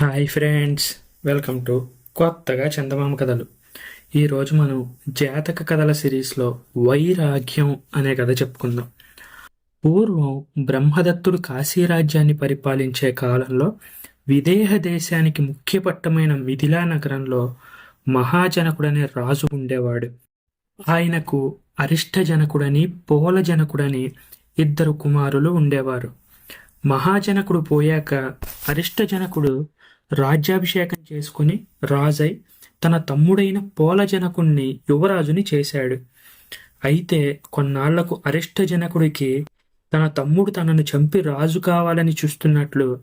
Hi friends welcome to కొత్తగా చందమామ కథలు. ఈరోజు మనం జాతక కథల సిరీస్లో వైరాగ్యం అనే కథ చెప్పుకుందాం. పూర్వం బ్రహ్మదత్తుడు కాశీరాజ్యాన్ని పరిపాలించే కాలంలో విదేహ దేశానికి ముఖ్య పట్టమైన మిథిలా నగరంలో మహాజనకుడనే రాజు ఉండేవాడు. ఆయనకు అరిష్టజనకుడని పోలజనకుడని ఇద్దరు కుమారులు ఉండేవారు. మహాజనకుడు పోయాక అరిష్టజనకుడు రాజ్యాభిషేకం చేసుకుని రాజై తన తమ్ముడైన పోలజనకుణ్ణి యువరాజుని చేశాడు. అయితే కొన్నాళ్ళకు అరిష్టజనకుడికి తన తమ్ముడు తనను చంపి రాజు కావాలని చూస్తున్నట్లు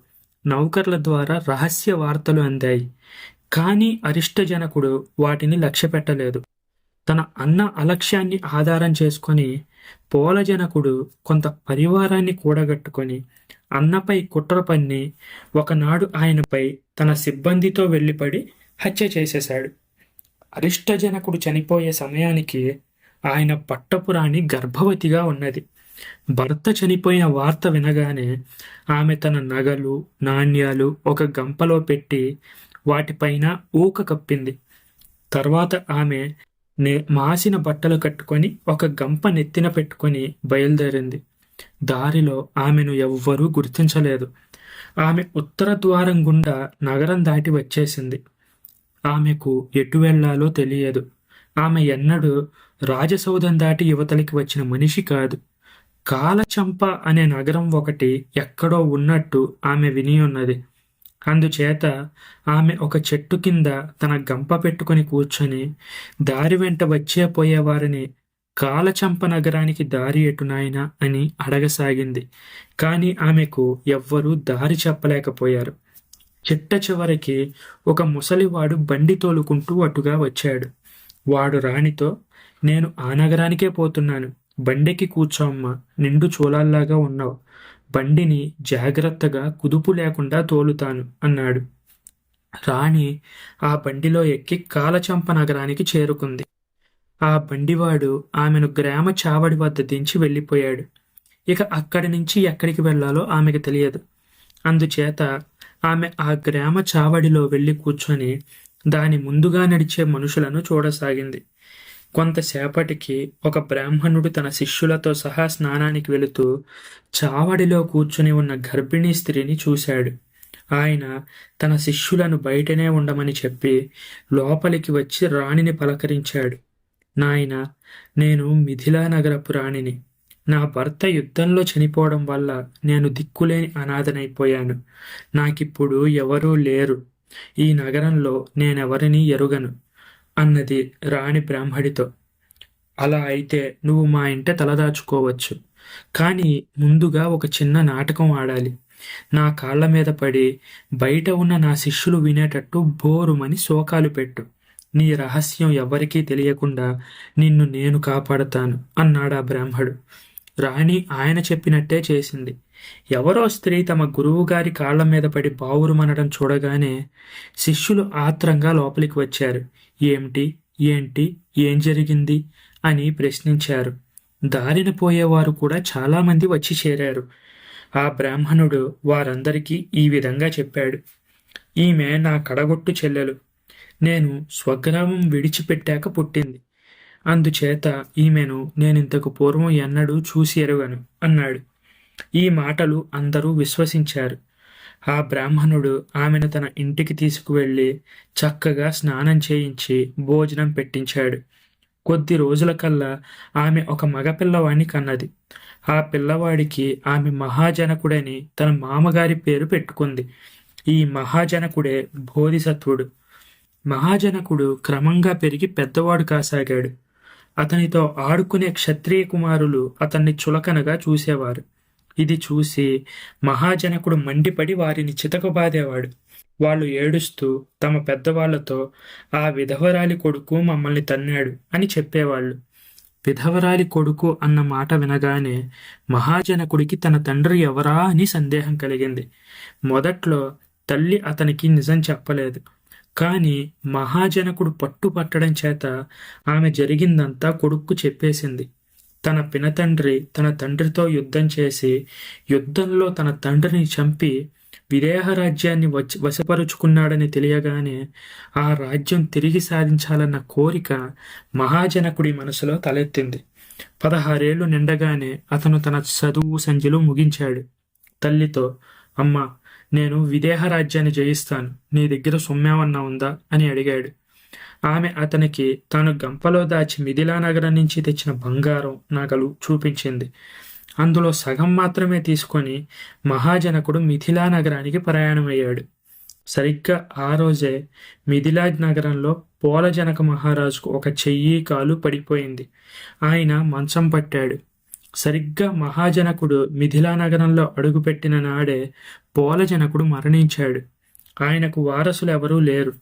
నౌకర్ల ద్వారా రహస్య వార్తలు అందాయి. కానీ అరిష్టజనకుడు వాటిని లక్ష్యపెట్టలేదు. తన అన్న అలక్ష్యాన్ని ఆధారం చేసుకొని పోలజనకుడు కొంత పరివారాన్ని కూడగట్టుకొని అన్నపై కుట్ర పన్ని ఒకనాడు ఆయనపై తన సిబ్బందితో వెళ్ళిపడి హత్య చేసేశాడు. అరిష్టజనకుడు చనిపోయే సమయానికి ఆయన పట్టపురాణి గర్భవతిగా ఉన్నది. భర్త చనిపోయిన వార్త వినగానే ఆమె తన నగలు నాణ్యాలు ఒక గంపలో పెట్టి వాటిపైన ఊక కప్పింది. తర్వాత ఆమె నే మాసిన బట్టలు కట్టుకొని ఒక గంప నెత్తిన పెట్టుకొని బయలుదేరింది. దారిలో ఆమెను ఎవ్వరూ గుర్తించలేదు. ఆమె ఉత్తర ద్వారం గుండా నగరం దాటి వచ్చేసింది. ఆమెకు ఎటు వెళ్ళాలో తెలియదు. ఆమె ఎన్నడూ రాజసౌధం దాటి యువతలికి వచ్చిన మనిషి కాదు. కాలచంప అనే నగరం ఒకటి ఎక్కడో ఉన్నట్టు ఆమె విని ఉన్నది. అందుచేత ఆమె ఒక చెట్టు కింద తన గంప పెట్టుకుని కూర్చొని దారి వెంట వచ్చే పోయేవారిని కాలచంప నగరానికి దారి ఎటునాయనా అని అడగసాగింది. కాని ఆమెకు ఎవ్వరూ దారి చెప్పలేకపోయారు. చిట్ట చివరికి ఒక ముసలివాడు బండి తోలుకుంటూ అటుగా వచ్చాడు. వాడు రాణితో నేను ఆ నగరానికే పోతున్నాను. బండికి కూర్చోమ్మ నిండు చూలాల్లాగా ఉన్నావు. బండిని జాగ్రత్తగా కుదుపు లేకుండా తోలుతాను అన్నాడు. రాణి ఆ బండిలో ఎక్కి కాలచంప నగరానికి చేరుకుంది. ఆ బండివాడు ఆమెను గ్రామ చావడి వద్ద దించి వెళ్ళిపోయాడు. ఇక అక్కడి నుంచి ఎక్కడికి వెళ్ళాలో ఆమెకు తెలియదు. అందుచేత ఆమె ఆ గ్రామ చావడిలో వెళ్ళి కూర్చొని దాని ముందుగా నడిచే మనుషులను చూడసాగింది. కొంతసేపటికి ఒక బ్రాహ్మణుడు తన శిష్యులతో సహా స్నానానికి వెళుతూ చావడిలో కూర్చుని ఉన్న గర్భిణీ స్త్రీని చూశాడు. ఆయన తన శిష్యులను బయటనే ఉండమని చెప్పి లోపలికి వచ్చి రాణిని పలకరించాడు. నాయన నేను మిథిలా నగరపు రాణిని నా భర్త యుద్ధంలో చనిపోవడం వల్ల నేను దిక్కులేని అనాథనైపోయాను. నాకిప్పుడు ఎవరూ లేరు. ఈ నగరంలో నేనెవరిని ఎరుగను? అన్నది రాణి బ్రాహ్మడితో. అలా అయితే నువ్వు మా ఇంట తలదాచుకోవచ్చు కానీ ముందుగా ఒక చిన్న నాటకం ఆడాలి. నా కాళ్ళ మీద పడి బయట ఉన్న నా శిష్యులు వినేటట్టు బోరుమని శోకాలు పెట్టు. నీ రహస్యం ఎవరికీ తెలియకుండా నిన్ను నేను కాపాడతాను అన్నాడు ఆ బ్రాహ్మడు. రాణి ఆయన చెప్పినట్టే చేసింది. ఎవరో స్త్రీ తమ గురువుగారి కాళ్ళ మీద పడి బావురుమనడం చూడగానే శిష్యులు ఆత్రంగా లోపలికి వచ్చారు. ఏమిటి? ఏంటి? ఏం జరిగింది? అని ప్రశ్నించారు. దారిన పోయేవారు కూడా చాలామంది వచ్చి చేరారు. ఆ బ్రాహ్మణుడు వారందరికీ ఈ విధంగా చెప్పాడు. ఈమె నా కడగొట్టు చెల్లెలు. నేను స్వగ్రామం విడిచిపెట్టాక పుట్టింది. అందుచేత ఈమెను నేనింతకు పూర్వం ఎన్నడూ చూసి ఎరుగను అన్నాడు. ఈ మాటలు అందరూ విశ్వసించారు. ఆ బ్రాహ్మణుడు ఆమెను తన ఇంటికి తీసుకువెళ్ళి చక్కగా స్నానం చేయించి భోజనం పెట్టించాడు. కొద్ది రోజులకల్లా ఆమె ఒక మగపిల్లవాడిని కన్నది. ఆ పిల్లవాడికి ఆమె మహాజనకుడని తన మామగారి పేరు పెట్టుకుంది. ఈ మహాజనకుడే బోధిసత్వుడు. మహాజనకుడు క్రమంగా పెరిగి పెద్దవాడు కాసాగాడు. అతనితో ఆడుకునే క్షత్రియ కుమారులు అతన్ని చులకనగా చూసేవారు. ఇది చూసి మహాజనకుడు మండిపడి వారిని చితకబాదేవాడు వాళ్ళు ఏడుస్తూ తమ పెద్దవాళ్ళతో ఆ విధవరాలి కొడుకు మమ్మల్ని తన్నాడు అని చెప్పేవాళ్ళు. విధవరాలి కొడుకు అన్న మాట వినగానే మహాజనకుడికి తన తండ్రి ఎవరా అని సందేహం కలిగింది. మొదట్లో తల్లి అతనికి నిజం చెప్పలేదు. కానీ మహాజనకుడు పట్టుపట్టడం చేత ఆమె జరిగిందంతా కొడుక్కు చెప్పేసింది. తన పినతండ్రి తన తండ్రితో యుద్ధం చేసి యుద్ధంలో తన తండ్రిని చంపి విదేహ రాజ్యాన్ని వచ్చి వశపరుచుకున్నాడని తెలియగానే ఆ రాజ్యం తిరిగి సాధించాలన్న కోరిక మహాజనకుడి మనసులో తలెత్తింది. పదహారేళ్ళు నిండగానే అతను తన చదువు సంధ్యలు ముగించాడు. తల్లితో అమ్మా నేను విదేహ రాజ్యాన్ని జయిస్తాను. నీ దగ్గర సొమ్మేమన్నా ఉందా? అని అడిగాడు. ఆమె అతనికి తాను గంపలో దాచి మిథిలా నగరం నుంచి తెచ్చిన బంగారం నగలు చూపించింది. అందులో సగం మాత్రమే తీసుకొని మహాజనకుడు మిథిలా నగరానికి ప్రయాణమయ్యాడు. సరిగ్గా ఆ రోజే మిథిలా నగరంలో పోలజనక మహారాజుకు ఒక చెయ్యి కాలు పడిపోయింది. ఆయన మంచం పట్టాడు. సరిగ్గా మహాజనకుడు మిథిలా నగరంలో అడుగుపెట్టిన నాడే పోలజనకుడు మరణించాడు. ఆయనకు వారసులు ఎవరూ లేరు.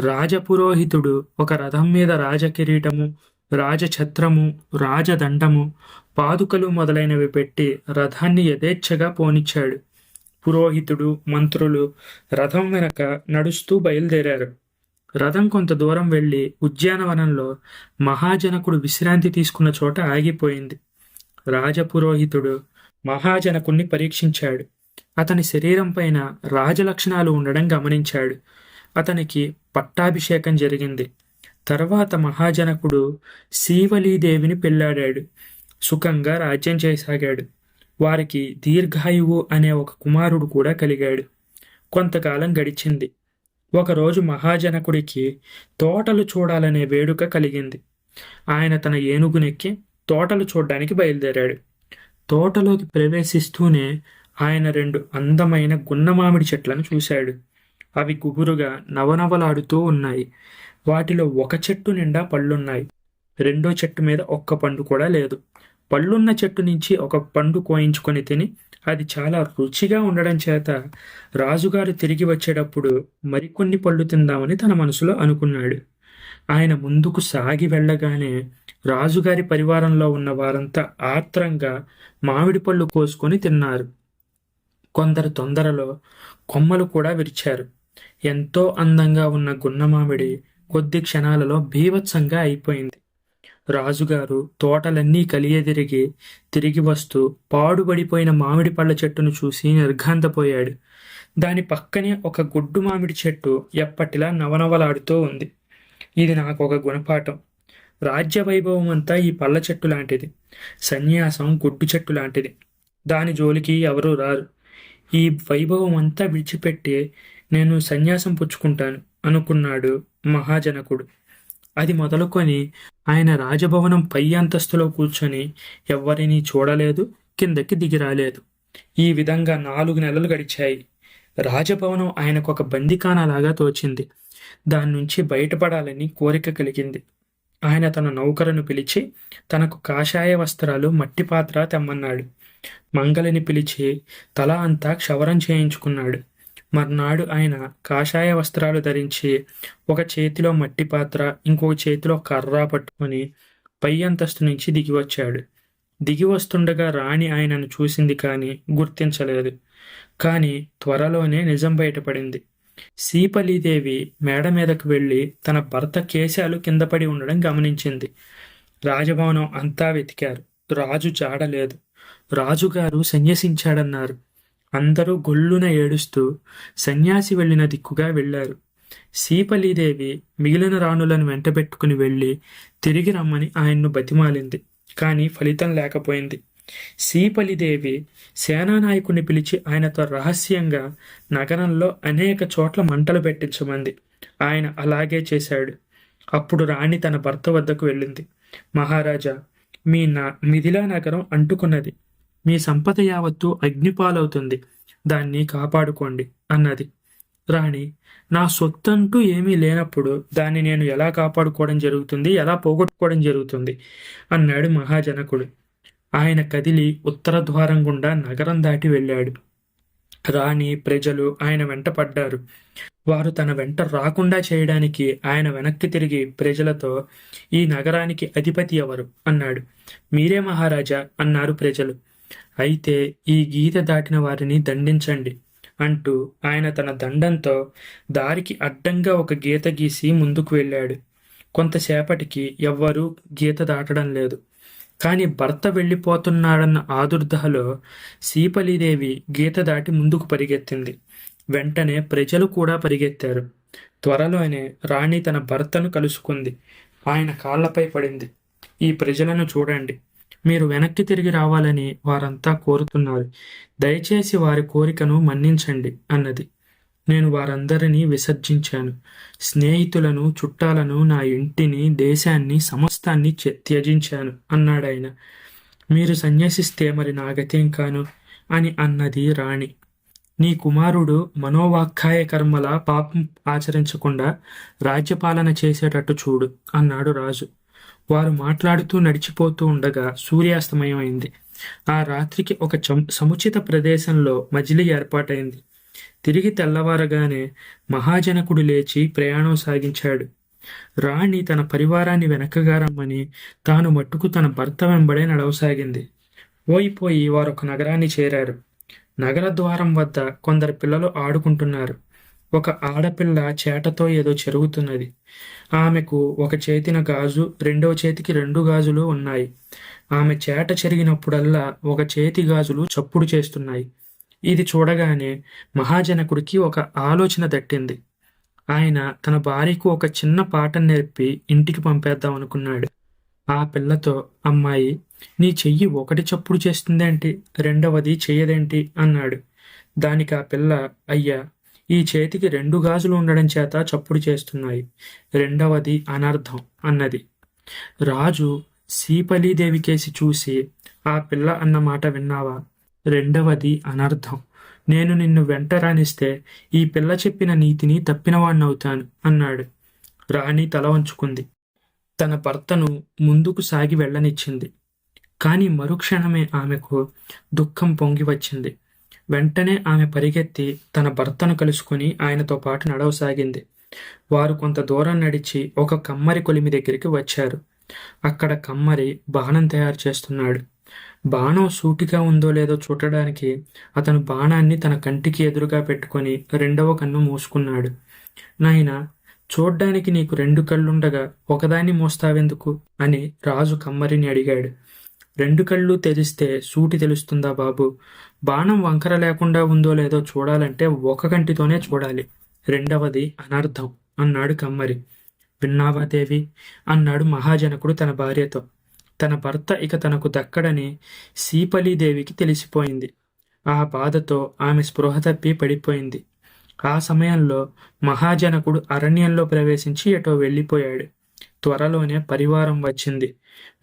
రాజపురోహితుడు ఒక రథం మీద రాజకిరీటము రాజఛత్రము రాజదండము పాదుకలు మొదలైనవి పెట్టి రథాన్ని యథేచ్ఛగా పోనిచ్చాడు. పురోహితుడు మంత్రులు రథం వెనక నడుస్తూ బయలుదేరారు. రథం కొంత దూరం వెళ్ళి ఉద్యానవనంలో మహాజనకుడు విశ్రాంతి తీసుకున్న చోట ఆగిపోయింది. రాజపురోహితుడు మహాజనకుణ్ణి పరీక్షించాడు. అతని శరీరం పైన రాజలక్షణాలు ఉండడం గమనించాడు. అతనికి పట్టాభిషేకం జరిగింది. తర్వాత మహాజనకుడు శీవలీదేవిని పెళ్ళాడాడు సుఖంగా రాజ్యం చేయసాగాడు. వారికి దీర్ఘాయువు అనే ఒక కుమారుడు కూడా కలిగాడు. కొంతకాలం గడిచింది. ఒకరోజు మహాజనకుడికి తోటలు చూడాలనే వేడుక కలిగింది. ఆయన తన ఏనుగునెక్కి తోటలు చూడడానికి బయలుదేరాడు. తోటలోకి ప్రవేశిస్తూనే ఆయన రెండు అందమైన గున్నమామిడి చెట్లను చూశాడు. అవి గుబురుగా నవనవలాడుతూ ఉన్నాయి. వాటిలో ఒక చెట్టు నిండా పళ్ళున్నాయి. రెండో చెట్టు మీద ఒక్క పండు కూడా లేదు. పళ్ళున్న చెట్టు నుంచి ఒక పండు కోయించుకొని తిని అది చాలా రుచిగా ఉండడం చేత రాజుగారు తిరిగి వచ్చేటప్పుడు మరికొన్ని పళ్ళు తిందామని తన మనసులో అనుకున్నాడు. ఆయన ముందుకు సాగి వెళ్ళగానే రాజుగారి పరివారంలో ఉన్న వారంతా ఆత్రంగా మామిడి పళ్ళు కోసుకొని తిన్నారు. కొందరు తొందరలో కొమ్మలు కూడా విరిచారు. ఎంతో అందంగా ఉన్న గున్నమామిడి కొద్ది క్షణాలలో భీవత్సంగా అయిపోయింది. రాజుగారు తోటలన్నీ కలియదిరిగి తిరిగి వస్తూ పాడుబడిపోయిన మామిడి పళ్ళ చెట్టును చూసి నిర్ఘాంతపోయాడు. దాని పక్కనే ఒక గుడ్డు మామిడి చెట్టు ఎప్పటిలా నవనవలాడుతూ ఉంది. ఇది నాకు ఒక గుణపాఠం. రాజ్య వైభవం అంతా ఈ పళ్ళ చెట్టు లాంటిది. సన్యాసం గుడ్డు చెట్టు లాంటిది. దాని జోలికి ఎవరూ రారు. ఈ వైభవం అంతా విడిచిపెట్టి నేను సన్యాసం పుచ్చుకుంటాను అనుకున్నాడు మహాజనకుడు. అది మొదలుకొని ఆయన రాజభవనం పై అంతస్తులో కూర్చొని ఎవ్వరినీ చూడలేదు కిందకి దిగిరాలేదు ఈ విధంగా నాలుగు నెలలు గడిచాయి. రాజభవనం ఆయనకు ఒక బందికానలాగా తోచింది. దాని నుంచి బయటపడాలని కోరిక కలిగింది. ఆయన తన నౌకరును పిలిచి తనకు కాషాయ వస్త్రాలు మట్టి పాత్ర తెమ్మన్నాడు. మంగలిని పిలిచి తల అంతా క్షవరం చేయించుకున్నాడు. మర్నాడు ఆయన కాషాయ వస్త్రాలు ధరించి ఒక చేతిలో మట్టి పాత్ర ఇంకొక చేతిలో కర్ర పట్టుకొని పై అంతస్తు నుంచి దిగి వచ్చాడు. దిగి వస్తుండగా రాణి ఆయనను చూసింది కానీ గుర్తించలేదు. కానీ త్వరలోనే నిజం బయటపడింది. సీపలీదేవి మేడ మీదకు వెళ్ళి తన భర్త కేశాలు కింద పడి ఉండడం గమనించింది. రాజభవనం అంతా వెతికారు. రాజు జాడలేదు రాజుగారు సన్యసించాడన్నారు. అందరూ గొల్లున ఏడుస్తూ సన్యాసి వెళ్ళిన దిక్కుగా వెళ్ళారు. సీపలీదేవి మిగిలిన రాణులను వెంటబెట్టుకుని వెళ్ళి తిరిగి రమ్మని ఆయన్ను బతిమాలింది. కానీ ఫలితం లేకపోయింది. సీపలిదేవి సేనానాయకుని పిలిచి ఆయనతో రహస్యంగా నగరంలో అనేక చోట్ల మంటలు పెట్టించమంది. ఆయన అలాగే చేశాడు. అప్పుడు రాణి తన భర్త వద్దకు వెళ్ళింది. మహారాజా మీ నా మిథిలా నగరం అంటుకున్నది. మీ సంపద యావత్తు అగ్నిపాలవుతుంది. దాన్ని కాపాడుకోండి అన్నది. రాణి నా సొత్తంటూ ఏమీ లేనప్పుడు దాన్ని నేను ఎలా కాపాడుకోవడం జరుగుతుంది? ఎలా పోగొట్టుకోవడం జరుగుతుంది? అన్నాడు మహాజనకుడు. ఆయన కదిలి ఉత్తర ద్వారం గుండా నగరం దాటి వెళ్ళాడు. రాణి ప్రజలు ఆయన వెంట పడ్డారు. వారు తన వెంట రాకుండా చేయడానికి ఆయన వెనక్కి తిరిగి ప్రజలతో ఈ నగరానికి అధిపతి ఎవరు అన్నాడు. మీరే మహారాజా అన్నారు ప్రజలు. అయితే ఈ గీత దాటిన వారిని దండించండి అంటూ ఆయన తన దండంతో దారికి అడ్డంగా ఒక గీత గీసి ముందుకు వెళ్ళాడు. కొంతసేపటికి ఎవ్వరూ గీత దాటడం లేదు. కానీ భర్త వెళ్ళిపోతున్నాడన్న ఆదుర్దహలో సీపలీదేవి గీత దాటి ముందుకు పరిగెత్తింది. వెంటనే ప్రజలు కూడా పరిగెత్తారు. త్వరలోనే రాణి తన భర్తను కలుసుకుంది. ఆయన కాళ్ళపై పడింది. ఈ ప్రజలను చూడండి. మీరు వెనక్కి తిరిగి రావాలని వారంతా కోరుతున్నారు. దయచేసి వారి కోరికను మన్నించండి అన్నది. నేను వారందరినీ విసర్జించాను. స్నేహితులను చుట్టాలను నా ఇంటిని దేశాన్ని సమస్తాన్ని త్యజించాను అన్నాడాయన. మీరు సన్యాసిస్తే మరి నాగతేం కాను? అని అన్నది రాణి. నీ కుమారుడు మనోవాఖ్యాయ కర్మల పాపం ఆచరించకుండా రాజ్యపాలన చేసేటట్టు చూడు అన్నాడు రాజు. వారు మాట్లాడుతూ నడిచిపోతూ ఉండగా సూర్యాస్తమయం అయింది. ఆ రాత్రికి ఒక చం- సముచిత ప్రదేశంలో మజిలీ ఏర్పాటైంది. తిరిగి తెల్లవారగానే మహాజనకుడు లేచి ప్రయాణం సాగించాడు. రాణి తన పరివారాన్ని వెనకగా రమ్మని తాను మట్టుకు తన భర్త వెంబడే నడవసాగింది. ఓయిపోయి వారు ఒక నగరాన్ని చేరారు. నగర ద్వారం వద్ద కొందరు పిల్లలు ఆడుకుంటున్నారు. ఒక ఆడపిల్ల చేటతో ఏదో చెరుగుతున్నది. ఆమెకు ఒక చేతిన గాజు రెండవ చేతికి రెండు గాజులు ఉన్నాయి. ఆమె చేట చెరిగినప్పుడల్లా ఒక చేతి గాజులు చప్పుడు చేస్తున్నాయి. ఇది చూడగానే మహాజనకుడికి ఒక ఆలోచన తట్టింది ఆయన తన భార్యకు ఒక చిన్న పాట నేర్పి ఇంటికి పంపేద్దాం అనుకున్నాడు. ఆ పిల్లతో అమ్మాయి నీ చెయ్యి ఒకటి చప్పుడు చేస్తుందేంటి? రెండవది చెయ్యదేంటి? అన్నాడు. దానికి ఆ పిల్ల అయ్యా ఈ చేతికి రెండు గాజులు ఉండడం చేత చప్పుడు చేస్తున్నాయి. రెండవది అనర్థం అన్నది. రాజు సీపలీదేవి కేసి చూసి ఆ పిల్ల అన్న మాట విన్నావా? రెండవది అనర్థం. నేను నిన్ను వెంట రాణిస్తే ఈ పిల్ల చెప్పిన నీతిని తప్పినవాణ్ణవుతాను అన్నాడు. రాణి తల వంచుకుంది. తన భర్తను ముందుకు సాగి వెళ్ళనిచ్చింది. కానీ మరుక్షణమే ఆమెకు దుఃఖం పొంగి వచ్చింది. వెంటనే ఆమె పరిగెత్తి తన భర్తను కలుసుకుని ఆయనతో పాటు నడవసాగింది. వారు కొంత దూరం నడిచి ఒక కమ్మరి కొలిమి దగ్గరికి వచ్చారు. అక్కడ కమ్మరి బాణం తయారు చేస్తున్నాడు. బాణం సూటిగా ఉందో లేదో చూడడానికి అతను బాణాన్ని తన కంటికి ఎదురుగా పెట్టుకొని రెండవ కన్ను మూసుకున్నాడు. నాయనా చూడ్డానికి నీకు రెండు కళ్ళుండగా ఒకదాన్ని మోస్తావెందుకు? అని రాజు కమ్మరిని అడిగాడు. రెండు కళ్ళు తెరిస్తే సూటి తెలుస్తుందా బాబు? బాణం వంకర లేకుండా ఉందో లేదో చూడాలంటే ఒక కంటితోనే చూడాలి. రెండవది అనర్థం అన్నాడు కమ్మరి. విన్నావా దేవి? అన్నాడు మహాజనకుడు తన భార్యతో. తన భర్త ఇక తనకు దక్కడని సీపలీదేవికి తెలిసిపోయింది. ఆ బాధతో ఆమె స్పృహ తప్పి పడిపోయింది. ఆ సమయంలో మహాజనకుడు అరణ్యంలో ప్రవేశించి ఎటో వెళ్ళిపోయాడు. త్వరలోనే పరివారం వచ్చింది.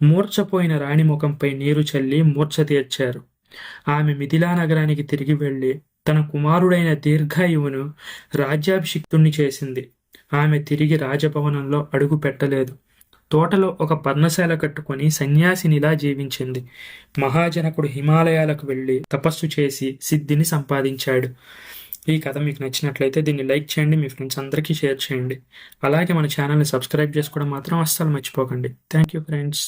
మూర్ఛపోయిన రాణి ముఖంపై నీరు చల్లి మూర్ఛ తీర్చారు. ఆమె మిథిలా నగరానికి తిరిగి వెళ్ళి తన కుమారుడైన దీర్ఘాయువును రాజ్యాభిషిక్తుణ్ణి చేసింది. ఆమె తిరిగి రాజభవనంలో అడుగు పెట్టలేదు తోటలో ఒక పర్ణశాల కట్టుకొని సన్యాసినిలా జీవించింది. మహాజనకుడు హిమాలయాలకు వెళ్ళి తపస్సు చేసి సిద్ధిని సంపాదించాడు. ఈ కథ మీకు నచ్చినట్లయితే దీన్ని లైక్ చేయండి మీ ఫ్రెండ్స్ అందరికీ షేర్ చేయండి. అలాగే మన ఛానల్ని సబ్స్క్రైబ్ చేసుకోవడం మాత్రం అస్సలు మర్చిపోకండి. Thank you friends.